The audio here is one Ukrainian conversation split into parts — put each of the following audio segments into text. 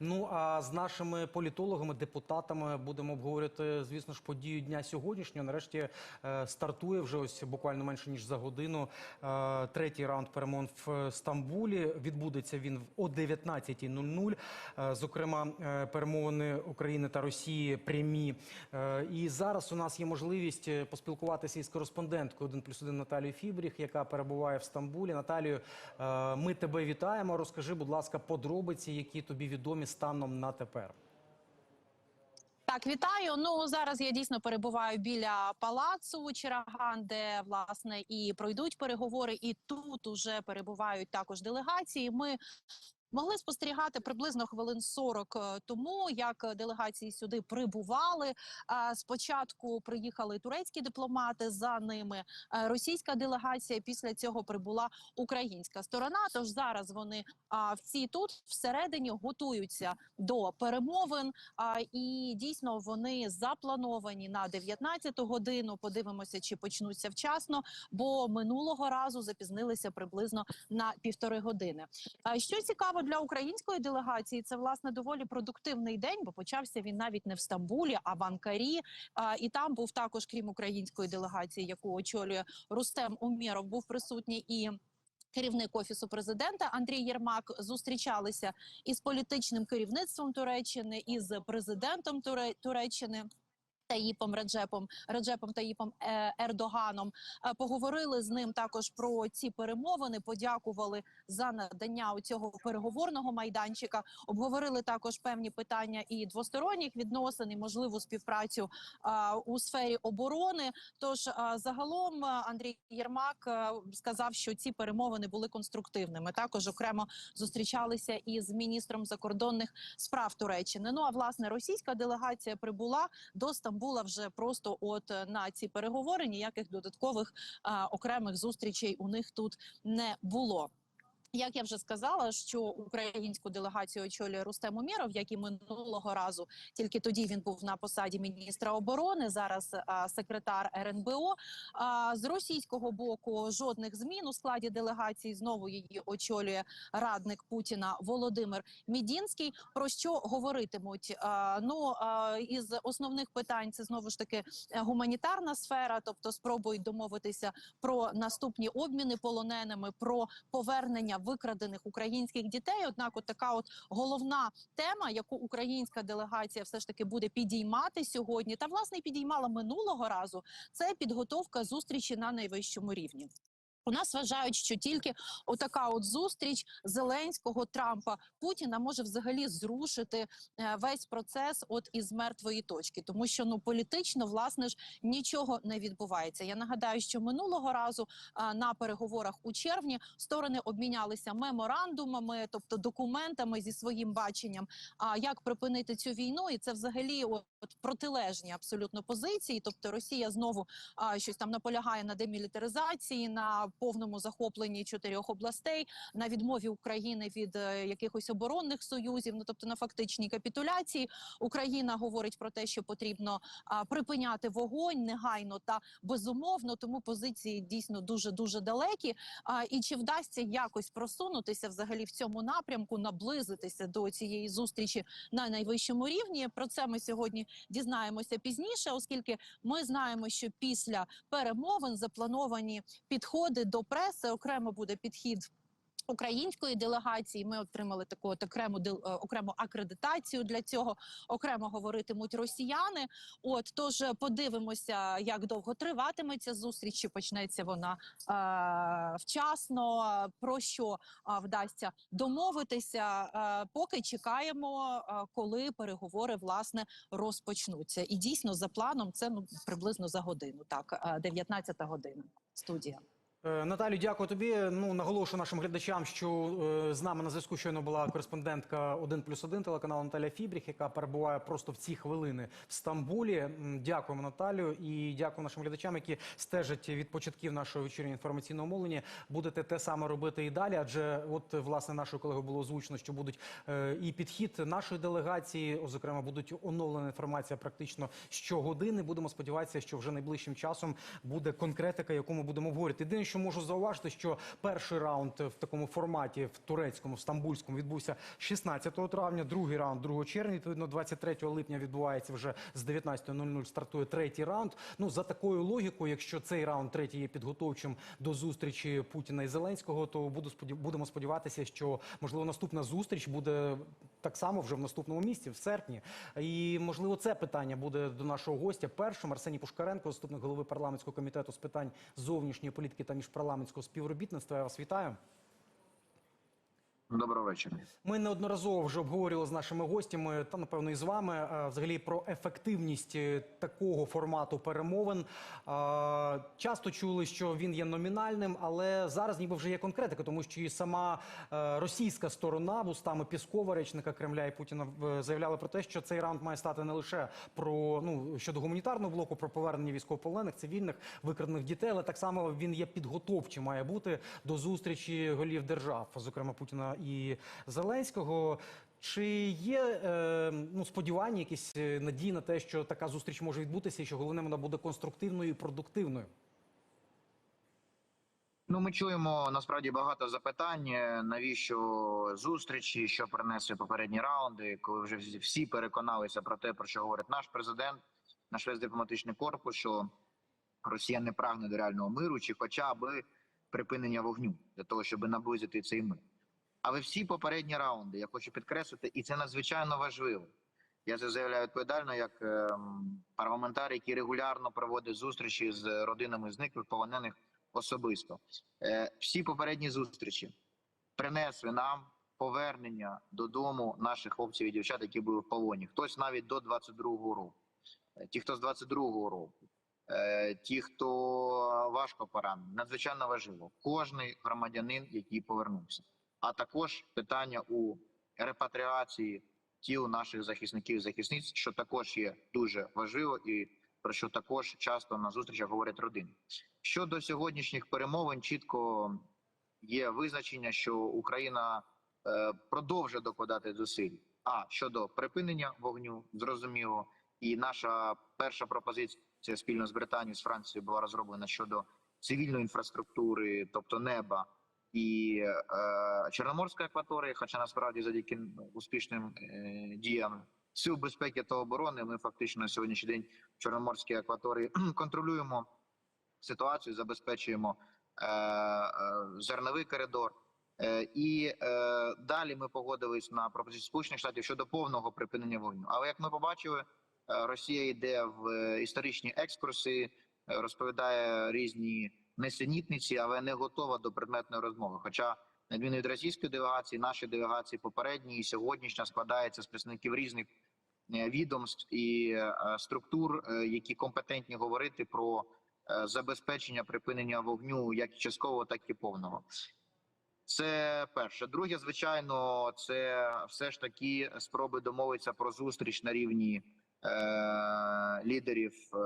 Ну а з нашими політологами, депутатами будемо обговорювати, звісно ж, подію дня сьогоднішнього. Нарешті е, стартує вже ось буквально менше ніж за годину. е, третій раунд перемон в Стамбулі. Відбудеться він о 19.00. Е, зокрема, е, перемовини України та Росії прямі. Е, і зараз у нас є можливість е, поспілкуватися із кореспонденткою 1 плюс 1 Наталією Фібріх, яка перебуває в Стамбулі. Наталію, е, ми тебе вітаємо. Розкажи, будь ласка, подробиці, які тобі відомі станом на тепер. Так, вітаю. Ну зараз я дійсно перебуваю біля палацу Чираган, де власне і пройдуть переговори, і тут уже перебувають також делегації. Ми Могли спостерігати приблизно хвилин 40 е, тому, як делегації сюди прибували. Спочатку приїхали турецькі дипломати, за ними е, російська делегація. Після цього прибула українська сторона. Тож зараз вони всі тут всередині готуються до перемовин. І дійсно вони заплановані на 19 годину. Подивимося, чи почнуться вчасно, бо минулого разу запізнилися приблизно на півтори години. Що цікаво для української делегації, це власне доволі продуктивний день, бо почався він навіть не в Стамбулі, а в Анкарі. А, і там був також, крім української делегації, яку очолює Рустем Умєров, був присутній і. Керівник офісу президента Андрій Єрмак зустрічалися із політичним керівництвом Туреччини із президентом Туре- Туреччини. Таїпом Реджепом Реджепом Таїпом е, Ердоганом Е, поговорили з ним також про ці перемовини. Подякували за надання у цього переговорного майданчика. Обговорили також певні питання і двосторонніх відносин, і можливу співпрацю е, у сфері оборони. Тож загалом Андрій Єрмак сказав, що ці перемовини були конструктивними. Також окремо зустрічалися із міністром закордонних справ Туреччини. Ну а власне російська делегація прибула до Стамбула вже просто от е, на ці переговори. Ніяких додаткових окремих зустрічей у них тут не було. Як я вже сказала, що українську делегацію очолює Рустем Умєров, як і минулого разу, тільки тоді він був на посаді міністра оборони. Зараз а, секретар РНБО. А, з російського боку жодних змін у складі делегації знову її очолює радник Путіна Володимир Мідінський. Про що говоритимуть? А, ну а, із основних питань це знову ж таки гуманітарна сфера, тобто спробують домовитися про наступні обміни полоненими, про повернення викрадених українських дітей. Однак, от така от головна тема, яку українська делегація все ж таки буде підіймати сьогодні, та власне і підіймала минулого разу, це підготовка зустрічі на найвищому рівні. У нас вважають, що тільки отака от зустріч Зеленського Трампа Путіна може взагалі зрушити е, весь процес от із мертвої точки, тому що ну політично власне ж нічого не відбувається. Я нагадаю, що минулого разу а, на переговорах у червні сторони обмінялися меморандумами, тобто документами зі своїм баченням, а як припинити цю війну, і це взагалі от протилежні абсолютно позиції. Тобто Росія знову а, щось там наполягає на демілітаризації, на повному захопленні чотирьох областей, на відмові України від е, якихось оборонних союзів. Ну тобто на фактичній капітуляції Україна говорить про те, що потрібно припиняти вогонь негайно та безумовно. Тому позиції дійсно дуже дуже далекі. І чи вдасться якось просунутися взагалі в цьому напрямку, наблизитися до цієї зустрічі на найвищому рівні? Про це ми сьогодні дізнаємося пізніше, оскільки ми знаємо, що після перемовин заплановані підходи до преси. Окремо буде підхід. Української делегації ми отримали таку от окрему е, окрему акредитацію для цього. Окремо говоритимуть росіяни. От тож подивимося, як довго триватиме ця зустріч. Чи почнеться вона е, вчасно? е, Про що е, вдасться домовитися? Е, поки чекаємо, е, коли переговори власне розпочнуться. І дійсно за планом це ну приблизно за годину. Так, е, 19 година. Студія. Е, Наталю, дякую тобі. Ну наголошую нашим глядачам, що е, з нами на зв'язку щойно була кореспондентка 1 плюс 1 телеканалу Наталя Фібріх, яка перебуває просто в ці хвилини в Стамбулі. Дякуємо, Наталю, і дякую нашим глядачам, які стежать від початків нашого вечірнього інформаційного мовлення. Будете те саме робити і далі. Адже, от власне, нашою колегою було озвучено, що будуть е, і підхід нашої делегації, зокрема, будуть оновлена інформація практично щогодини. Будемо сподіватися, що вже найближчим часом буде конкретика, яку ми будемо обговорювати. Що можу зауважити, що перший раунд в такому форматі в турецькому, в стамбульському відбувся 16 травня, другий раунд 2 червня. Відповідно, 23 липня відбувається вже з 19.00 стартує третій раунд. Ну за такою логікою, якщо цей раунд третій є підготовчим до зустрічі Путіна і Зеленського, то буду будемо сподіватися, що можливо наступна зустріч буде так само вже в наступному місці, в серпні. І можливо, це питання буде до нашого гостя. Першим Арсеній Пушкаренко, заступник голови парламентського комітету з питань зовнішньої політики та міжпарламентського співробітництва. Я вас вітаю. Доброго вечора. Ми неодноразово вже обговорювали з нашими гостями та напевно і з вами е, взагалі про ефективність е, такого формату перемовин. Часто чули, що він є номінальним, але зараз ніби вже є конкретика, тому що і сама е, російська сторона вустами Піскова, речника Кремля і Путіна, заявляли про те, що цей раунд має стати не лише про ну щодо гуманітарного блоку, про повернення військовополонених, цивільних викрадених дітей, але так само він є підготовчим, має бути до зустрічі голів держав, зокрема Путіна і Зеленського. Чи є е, ну, сподівання, якісь е, надії на те, що така зустріч може відбутися, і що головне вона буде конструктивною і продуктивною? Ну, ми чуємо насправді багато запитань. е, Навіщо зустрічі, що принесли попередні раунди, коли вже всі- всі переконалися про те, про що говорить наш президент, наш весь дипломатичний корпус, що Росія не прагне до реального миру, чи хоча б припинення вогню для того, щоб наблизити цей мир. Але всі попередні раунди я хочу підкреслити, і це надзвичайно важливо. Я це заявляю відповідально як ем, парламентар, який регулярно проводить зустрічі з родинами зниклих полонених особисто. Е, всі попередні зустрічі принесли нам повернення додому наших хлопців і дівчат, які були в полоні. Хтось навіть до 22-го року. Е, Ті, хто з 22-го року, е, ті, хто важко поранений, надзвичайно важливо. Кожний громадянин, який повернувся, а також питання у репатріації тіл наших захисників і захисниць, що також є дуже важливо і про що також часто на зустрічах говорять родини. Щодо сьогоднішніх перемовин, чітко є визначення, що Україна е, продовжує докладати зусиль. А щодо припинення вогню, зрозуміло, і наша перша пропозиція спільно з Британією з Францією була розроблена щодо цивільної інфраструктури, тобто неба і е, Чорноморської акваторії, хоча насправді завдяки успішним е, діям сил безпеки та оборони, ми фактично на сьогоднішній день в Чорноморській акваторії контролюємо ситуацію, забезпечуємо е, е, зерновий коридор. І е, далі ми погодились на пропозицію Сполучених Штатів щодо повного припинення вогню. Але як ми побачили, Росія йде в історичні екскурси, розповідає різні несенітниці, але не готова до предметної розмови. Хоча на від російської делегації, наші делегації попередні і сьогоднішня складається з представників різних е, відомств і е, структур, е, які компетентні говорити про забезпечення припинення вогню як часткового, так і повного. Це перше. Друге, звичайно, це все ж таки спроби домовитися про зустріч на рівні е, лідерів е,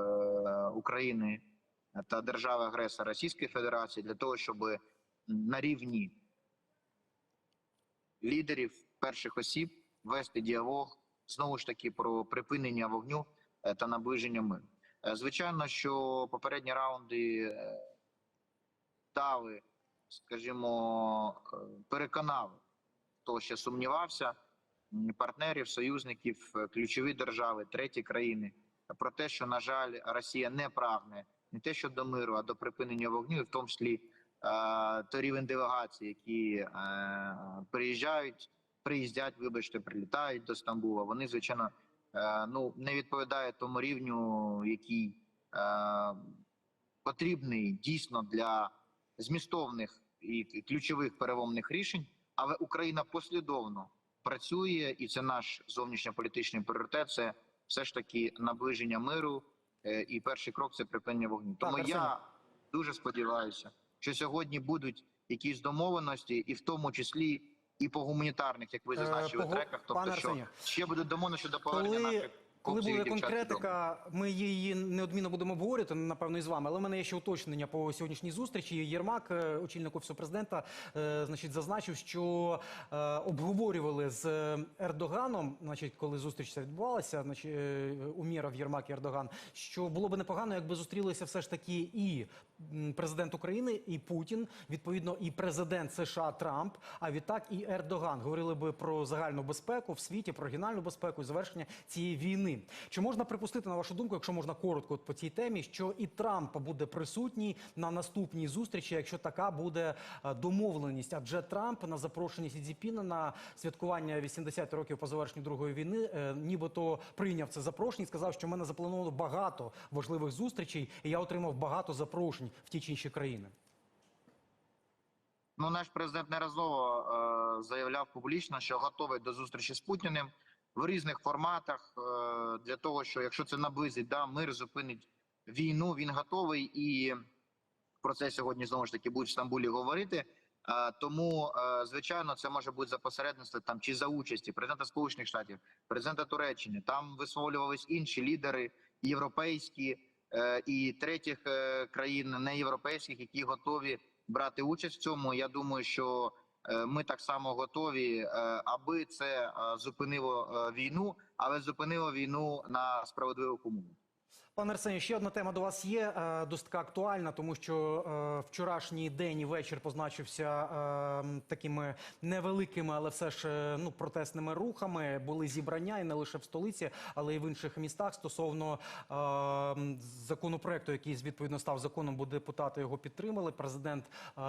України та держави агресора Російської Федерації для того, щоб на рівні лідерів перших осіб вести діалог знову ж таки про припинення вогню е, та наближення миру. Е, Звичайно, що попередні раунди е, дали, скажімо, переконали, хто ще сумнівався, партнерів, союзників, ключові держави, треті країни про те, що на жаль, Росія не прагне не те, що до миру, а до припинення вогню, і в тому числі е, той рівень делегацій, які е, приїжджають, приїздять, вибачте, прилітають до Стамбула. Вони звичайно е, ну не відповідають тому рівню, який е, потрібний дійсно для змістовних і ключових переломних рішень. Але Україна послідовно працює, і це наш зовнішньополітичний пріоритет. Це все ж таки наближення миру. Е, І перший крок це припинення вогню. Тому так, я дуже сподіваюся, що сьогодні будуть якісь домовленості, і в тому числі і по гуманітарних, як ви Е, зазначили, треках. Тобто, що ще буде домовлено щодо повернення наших коли буде конкретика, ми її неодмінно будемо обговорювати, напевно, і з вами. Але в мене є ще уточнення по сьогоднішній зустрічі. Єрмак, е, очільник офісу президента, е, значить, зазначив, що е, обговорювали з Ердоганом, значить, коли зустріч відбувалася, значить, Умєров, Єрмак і Ердоган, що було б непогано, якби зустрілися все ж таки і президент України і Путін, відповідно, і президент США Трамп, а відтак і Ердоган говорили би про загальну безпеку в світі, про регіональну безпеку і завершення цієї війни. Чи можна припустити, на вашу думку, якщо можна коротко от по цій темі, що і Трамп буде присутній на наступній зустрічі, якщо така буде е, домовленість? Адже Трамп на запрошенні Сі Цзіпіна на святкування 80 років по завершенню другої війни, е, нібито прийняв це запрошення і сказав, що в мене заплановано багато важливих зустрічей, і я отримав багато запрошень в ті чи інші країни. Ну, наш президент неразово е, заявляв публічно, що готовий до зустрічі з Путіним в різних форматах е, для того, що якщо це наблизить да, мир, зупинить війну, він готовий і про це сьогодні знову ж таки будуть в Стамбулі говорити. Е, тому, е, звичайно, це може бути за посередництва там чи за участі президента Сполучених Штатів, президента Туреччини. Там висловлювались інші лідери європейські і третіх е, країн неєвропейських, які готові брати участь в цьому. Я думаю, що е, ми так само готові, е, аби це е, зупинило е, війну, але зупинило війну на справедливих умовах. Пане Арсенію, ще одна тема до вас є е, досить актуальна, тому що е, вчорашній день і вечір позначився е, такими невеликими, але все ж ну протестними рухами. Були зібрання і не лише в столиці, але й в інших містах стосовно законопроекту, який відповідно став законом, бо депутати його підтримали. Президент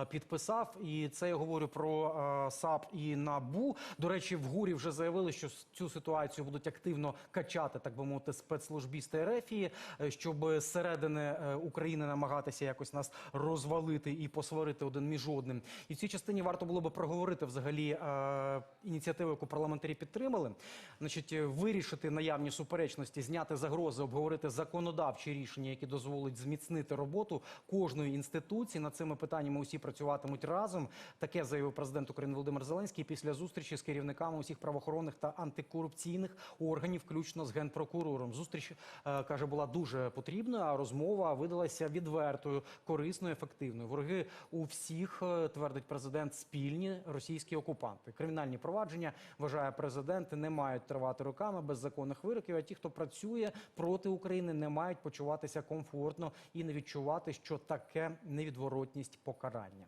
підписав, і це я говорю про САП і НАБУ. До речі, в ГУРі вже заявили, що цю ситуацію будуть активно качати, так би мовити, спецслужбісти РФії, е, щоб зсередини е, України намагатися якось нас розвалити і посварити один між одним. І в цій частині варто було би проговорити взагалі е, ініціативу, яку парламентарі підтримали. Значить, е, вирішити наявні суперечності, зняти загрози, обговорити законодавчі рішення, які дозволять зміцнити роботу кожної інституції. Над цими питаннями усі працюватимуть разом. Таке заявив президент України Володимир Зеленський після зустрічі з керівниками усіх правоохоронних та антикорупційних органів, включно з генпрокурором. Зустріч е, каже була дуже потрібною, а розмова видалася відвертою, корисною, ефективною. Вороги у всіх е, твердить президент спільні російські окупанти. Кримінальні провадження вважає президент не мають тривати роками без законних вироків. А ті, хто працює проти України, не мають почуватися комфортно і не відчувати, що таке невідворотність покарання.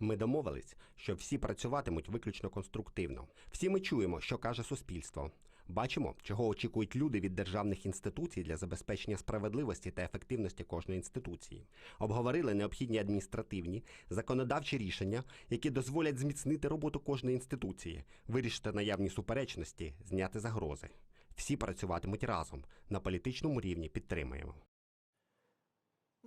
Ми домовились, що всі працюватимуть виключно конструктивно. Всі ми чуємо, що каже суспільство. Бачимо, чого очікують люди від державних інституцій для забезпечення справедливості та ефективності кожної інституції. Обговорили необхідні адміністративні, законодавчі рішення, які дозволять зміцнити роботу кожної інституції, вирішити наявні суперечності, зняти загрози. Всі працюватимуть разом на політичному рівні. Підтримуємо.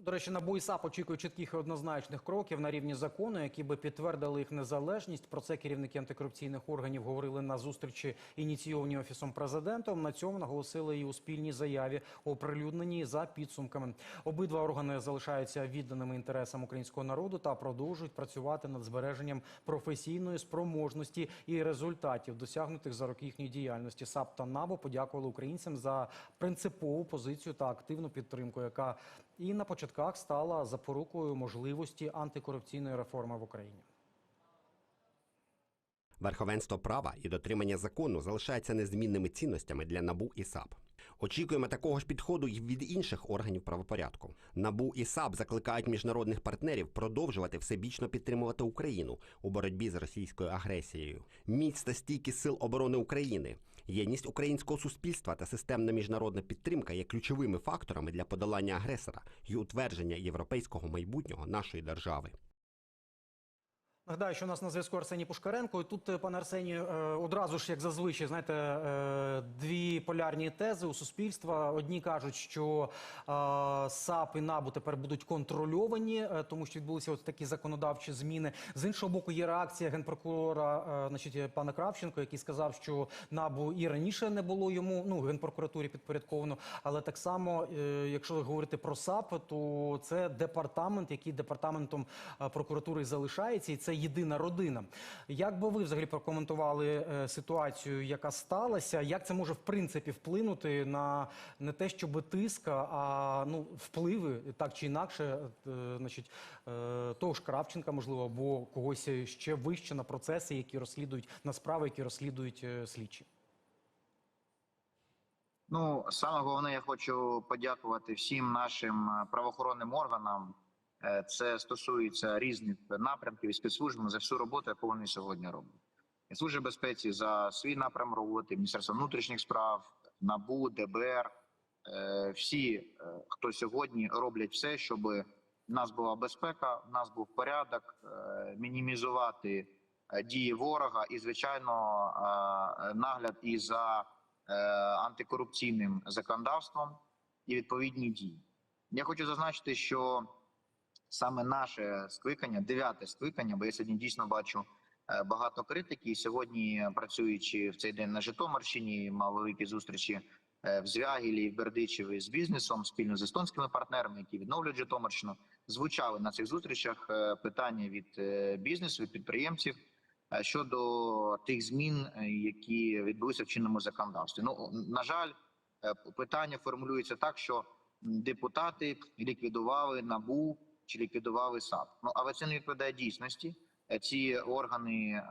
До речі, НАБУ і САП очікують чітких і однозначних кроків на рівні закону, які би підтвердили їх незалежність. Про це керівники антикорупційних органів говорили на зустрічі, ініційованій офісом президентом. На цьому наголосили і у спільній заяві, оприлюдненій за підсумками. Обидва органи залишаються відданими інтересам українського народу та продовжують працювати над збереженням професійної спроможності і результатів, досягнутих за роки їхньої діяльності. САП та НАБУ подякували українцям за принципову позицію та активну підтримку, яка і на початках стала запорукою можливості антикорупційної реформи в Україні. Верховенство права і дотримання закону залишаються незмінними цінностями для НАБУ і САП. Очікуємо такого ж підходу і від інших органів правопорядку. НАБУ і САП закликають міжнародних партнерів продовжувати всебічно підтримувати Україну у боротьбі з російською агресією. Міць та стійкість сил оборони України, єдність українського суспільства та системна міжнародна підтримка є ключовими факторами для подолання агресора і утвердження європейського майбутнього нашої держави. Нагадаю, що у нас на зв'язку Арсеній Пушкаренко. І тут, е, пане Арсенію, е, одразу ж, як зазвичай, знаєте, е, дві полярні тези у суспільства. Одні кажуть, що САП і НАБУ тепер будуть контрольовані, тому що відбулися от такі законодавчі зміни. З іншого боку, є реакція генпрокурора, значить, пана Кравченко, який сказав, що НАБУ і раніше не було йому, ну генпрокуратурі підпорядковано. Але так само, якщо говорити про САП, то це департамент, який департаментом прокуратури залишається, і це єдина родина. Як би ви взагалі прокоментували е, ситуацію, яка сталася? Як це може в принципі вплинути на не те, щоб тиск, а ну впливи так чи інакше, е, значить, е, того ж Кравченка, можливо, або когось ще вище на процеси, які розслідують на справи, які розслідують слідчі? Ну, саме головне, я хочу подякувати всім нашим правоохоронним органам. Е, Це стосується різних напрямків і спецслужб за всю роботу, яку вони сьогодні роблять. І Служба безпеці за свій напрям роботи, Міністерство внутрішніх справ, НАБУ, ДБР. е, Всі, е, хто сьогодні роблять все, щоб в нас була безпека, в нас був порядок, мінімізувати дії ворога і, звичайно, нагляд і за антикорупційним законодавством і відповідні дії. Я хочу зазначити, що саме наше скликання, дев'яте скликання, бо я сьогодні дійсно бачу е, багато критики. І сьогодні, працюючи в цей день на Житомирщині, мав великі зустрічі е, в Звягілі в Бердичеві з бізнесом спільно з естонськими партнерами, які відновлюють Житомирщину. Звучали на цих зустрічах е, питання від бізнесу, від підприємців щодо тих змін, які відбулися в чинному законодавстві. Ну на жаль, питання формулюється так, що депутати ліквідували набу чи ліквідували САП. Ну але це не відповідає дійсності. Е, Ці органи е,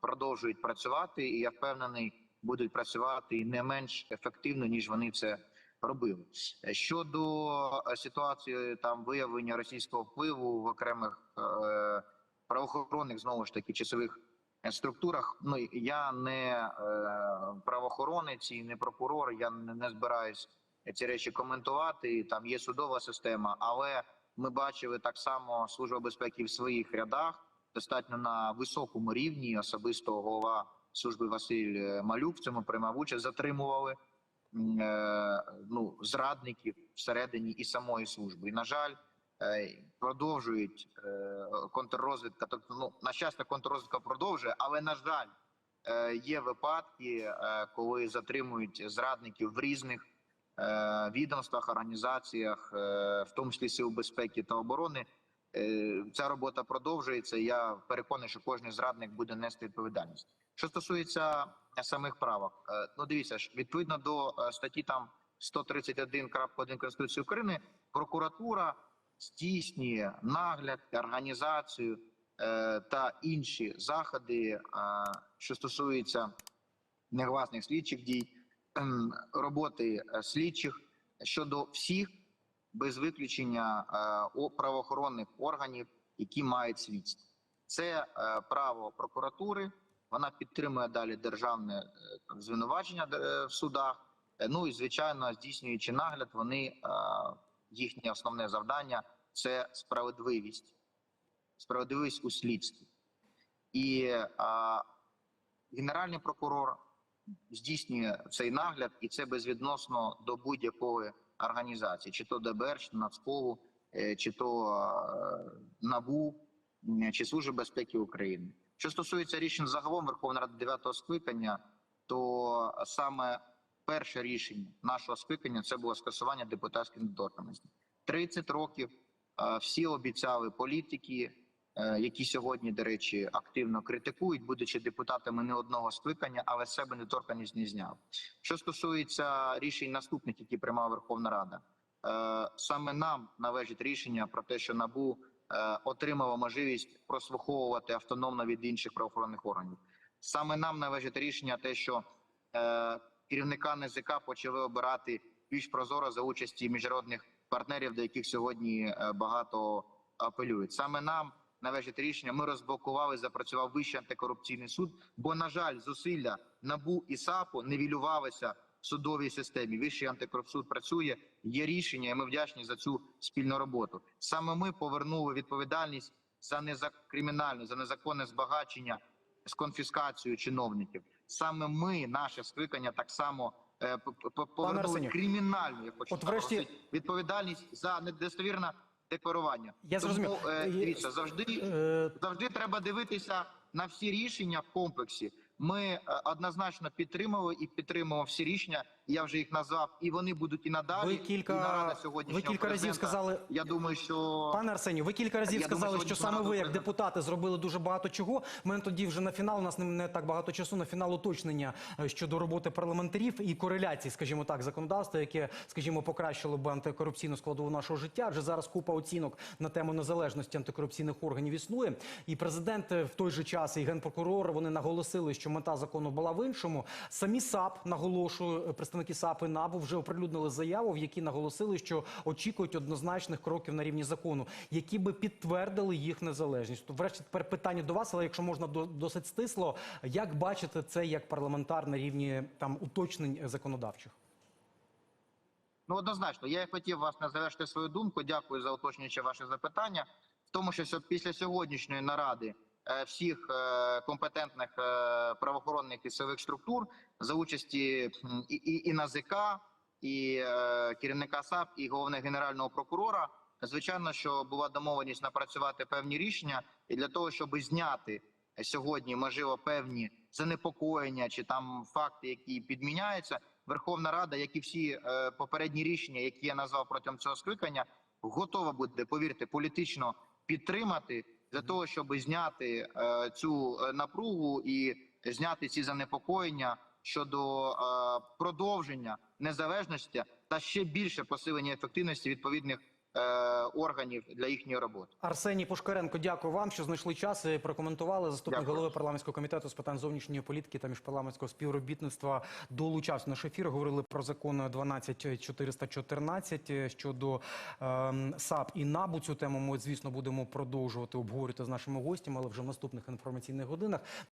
продовжують працювати, і я впевнений, будуть працювати не менш ефективно ніж вони це робили. Е, Щодо ситуації там виявлення російського впливу в окремих правоохоронних знову ж таки часових структурах. Ну я не правоохоронець і не прокурор. Я не збираюсь ці речі коментувати. Там є судова система, але ми бачили так само служба безпеки в своїх рядах, достатньо на високому рівні. Особисто голова служби Василь е, Малюк в цьому приймав участь, затримували е, ну зрадників всередині і самої служби. І на жаль, е, продовжують контррозвідка. Тобто, ну на щастя, контррозвідка продовжує, але на жаль, є випадки, коли затримують зрадників в різних відомствах, організаціях, е, в тому числі сил безпеки та оборони. Е, Ця робота продовжується. Я переконаний, що кожен зрадник буде нести відповідальність. Що стосується е, самих правок, е, ну дивіться ж, відповідно до е, статті там 131.1 Конституції України, прокуратура здійснює нагляд, організацію е, та інші заходи, е, що стосуються негласних слідчих дій, роботи е, слідчих щодо всіх без виключення е, правоохоронних органів, які мають слідство. Це е, право прокуратури. Вона підтримує далі державне звинувачення в судах. Ну і звичайно, здійснюючи нагляд, вони їхнє основне завдання це справедливість, справедливість у слідстві. І е, генеральний прокурор здійснює цей нагляд, і це безвідносно до будь-якої організації, чи то ДБР, чи Нацполу, е, чи то е, НАБУ, чи Служби безпеки України. Що стосується рішень загалом Верховної Ради 9 скликання, то саме перше рішення нашого скликання це було скасування депутатської недоторканності. 30 років е, всі обіцяли політики, які сьогодні, до речі, активно критикують, будучи депутатами не одного скликання, але себе недоторканність не зняв. Що стосується рішень наступних, які приймала Верховна Рада, е, саме нам належить рішення про те, що набу е, отримало можливість прослуховувати автономно від інших правоохоронних органів. Саме нам належить рішення, те, що е, керівника НЗК почали обирати більш прозоро за участі міжнародних партнерів, до яких сьогодні е, багато апелюють. Саме нам належить рішення. Ми розблокували, запрацював вищий антикорупційний суд. Бо, на жаль, зусилля набу і САПу нивелювалися в судовій системі. Вищий антикорупційний суд працює. Є рішення, і ми вдячні за цю спільну роботу. Саме ми повернули відповідальність за незакримінальну, за незаконне збагачення з конфіскацією чиновників. Саме ми, наше скликання, так само е, повернули кримінальну. Я хочу от врешті- відповідальність за недостовірне декларування. Я зрозумів. Тому, е, дивіться, завжди Е, завжди треба дивитися на всі рішення в комплексі. Ми е, однозначно підтримували і підтримуємо всі рішення. Я вже їх назвав, і вони будуть і надалі. Ви і нарада кілька, ви сьогоднішнього кілька разів сказали, Я думаю, що Пане Арсенію, ви кілька разів Я думаю, сказали, що що саме ви, як депутати, зробили дуже багато чого. У мене тоді вже на фінал. У нас не- так багато часу на фінал уточнення е, щодо роботи парламентарів і кореляції, скажімо так, законодавства, яке, скажімо, покращило б антикорупційну складову нашого життя. Адже зараз купа оцінок на тему незалежності антикорупційних органів існує. І президент е, в той же час і генпрокурор вони наголосили, що що мета закону була в іншому. Самі САП наголошую, е, представники САП і НАБУ вже оприлюднили заяву, в якій наголосили, що очікують однозначних кроків на рівні закону, які би підтвердили їх незалежність. Врешті, тепер питання до вас, але якщо можна досить стисло, як бачите це як парламентар на рівні там уточнень законодавчих? Ну, однозначно, я хотів вас не завершити свою думку. Дякую за уточнююче ваше запитання. В тому, що після сьогоднішньої наради всіх е, компетентних е, правоохоронних і силових структур за участі і, і, і НАЗК, і е, керівника САП, і головного генерального прокурора, звичайно, що була домовленість напрацювати певні рішення, і для того, щоб зняти сьогодні, можливо, певні занепокоєння чи там факти, які підміняються. Верховна Рада, як і всі е, попередні рішення, які я назвав протягом цього скликання, готова буде, повірте, політично підтримати для того, щоб зняти е, цю е, напругу і зняти ці занепокоєння щодо е, продовження незалежності та ще більше посилення ефективності відповідних органів для їхньої роботи. Арсеній Пушкаренко, дякую вам, що знайшли час і прокоментували. Заступник Дякую. голови парламентського комітету з питань зовнішньої політики та міжпарламентського співробітництва долучався наш ефір. Говорили про закон 12414 е, щодо ем, САП і НАБУ. Цю тему ми, звісно, будемо продовжувати обговорювати з нашими гостями, але вже в наступних інформаційних годинах.